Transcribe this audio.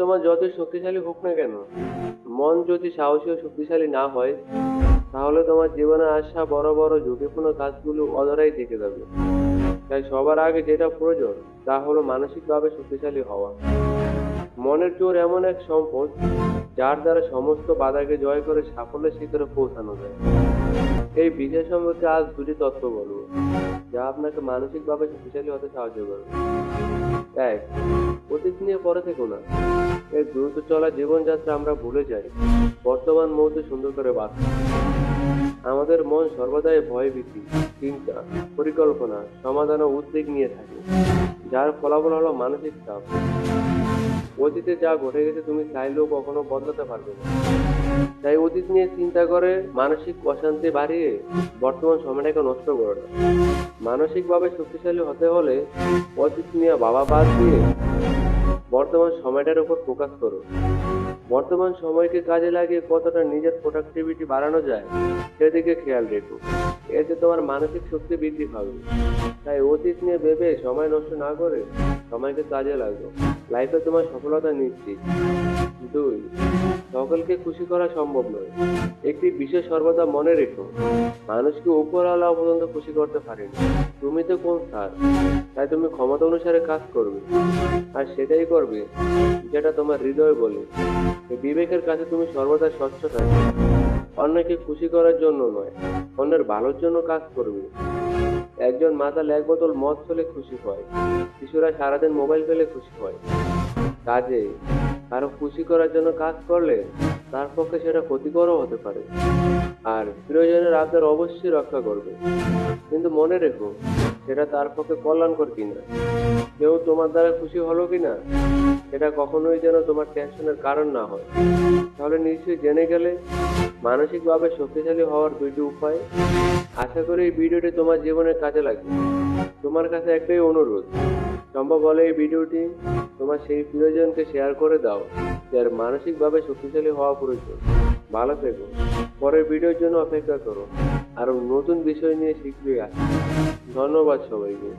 তোমার যতই শক্তিশালী হোক না কেন, মন যদি সাহসী ও শক্তিশালী না হয়, তাহলে তোমার জীবনে আসা বড় বড় ঝুঁকিপূর্ণ কাজগুলো অধরাই থেকে যাবে। তাই সবার আগে যেটা প্রয়োজন, তা হলো মানসিকভাবে শক্তিশালী হওয়া। মনের জোর এমন এক সম্পদ, যার দ্বারা সমস্ত বাধাকে জয় করে সাফল্যের শিখরে পৌঁছানো যায়। এই বিজয় সম্পর্কে আজ দুটি তত্ত্ব বলব, যা আপনাকে মানসিকভাবে শক্তিশালী হতে সাহায্য করবে। এক অতীত নিয়ে পরে থেকো না। এই দ্রুত চলা জীবনযাত্রা আমরা ভুলে যাই। বর্তমান মুহূর্তে সুন্দর করে বাঁচি আমাদের মন সর্বদাই ভয় ভীতি চিন্তা, পরিকল্পনা, সমাধান ও উদ্বেগ নিয়ে থাকে, যার ফলাফল হলো মানসিক চাপ। অতীতে যা ঘটে গেছে তুমি চাইলেও কখনো বদলাতে পারবে না। তাই অতীত নিয়ে চিন্তা করে মানসিক অশান্তি বাড়িয়ে বর্তমান সময়টাকে নষ্ট করো না। মানসিকভাবে শক্তিশালী হতে হলে অতীত নিয়ে বাবা বাদ দিয়ে বর্তমান সময়টার উপর ফোকাস করো। বর্তমান সময়কে কাজে লাগিয়ে কতটা নিজের প্রোডাক্টিভিটি বাড়ানো যায়, সেদিকে খেয়াল রেখো। এতে তোমার মানসিক শক্তি বৃদ্ধি পাবে। তাই অতীত নিয়ে ভেবে সময় নষ্ট না করে সময়কে কাজে লাগো লাইফে তোমার সফলতা নিশ্চিত। দুই, সকলকে খুশি করা সম্ভব নয়। একটি বিষয় সর্বদা মনে রেখো, মানুষকে উপরওয়ালা পর্যন্ত খুশি করতে পারেনি তুমি তো কোন স্যার তাই তুমি ক্ষমতা অনুসারে কাজ করবে। আর সেটাই করবে যেটা তোমার হৃদয় বলে। বিবেকের কাছে তুমি সর্বদা স্বচ্ছ থাকবে। অন্যকে খুশি করার জন্য নয়, অন্যের ভালোর জন্য কাজ করবে। একজন মাতাল এক বোতল মদ পেলে খুশি হয়। শিশুরা সারাদিন মোবাইল পেলে খুশি হয়। কাজে কারও খুশি করার জন্য কাজ করলে তার পক্ষে সেটা ক্ষতিকরও হতে পারে। আর প্রিয়জনের আবদার অবশ্যই রক্ষা করবে। কিন্তু মনে রেখো, সেটা তার পক্ষে কল্যাণকর কিনা? কেউ তোমার দ্বারা খুশি হলো কিনা? সেটা কখনোই যেন তোমার টেনশনের কারণ না হয়। তাহলে নিশ্চয়ই জেনে গেলে মানসিকভাবে শক্তিশালী হওয়ার দুইটি উপায়। আশা করি এই ভিডিওটি তোমার জীবনের কাজে লাগবে। তোমার কাছে একটাই অনুরোধ, সম্ভব হলে এই ভিডিওটি তোমার সেই প্রিয়জনকে শেয়ার করে দাও, যার মানসিকভাবে শক্তিশালী হওয়া প্রয়োজন। ভালো থেকো। পরের ভিডিওর জন্য অপেক্ষা করো। আরও নতুন বিষয় নিয়ে শীঘ্রই আসি ধন্যবাদ সবাইকে।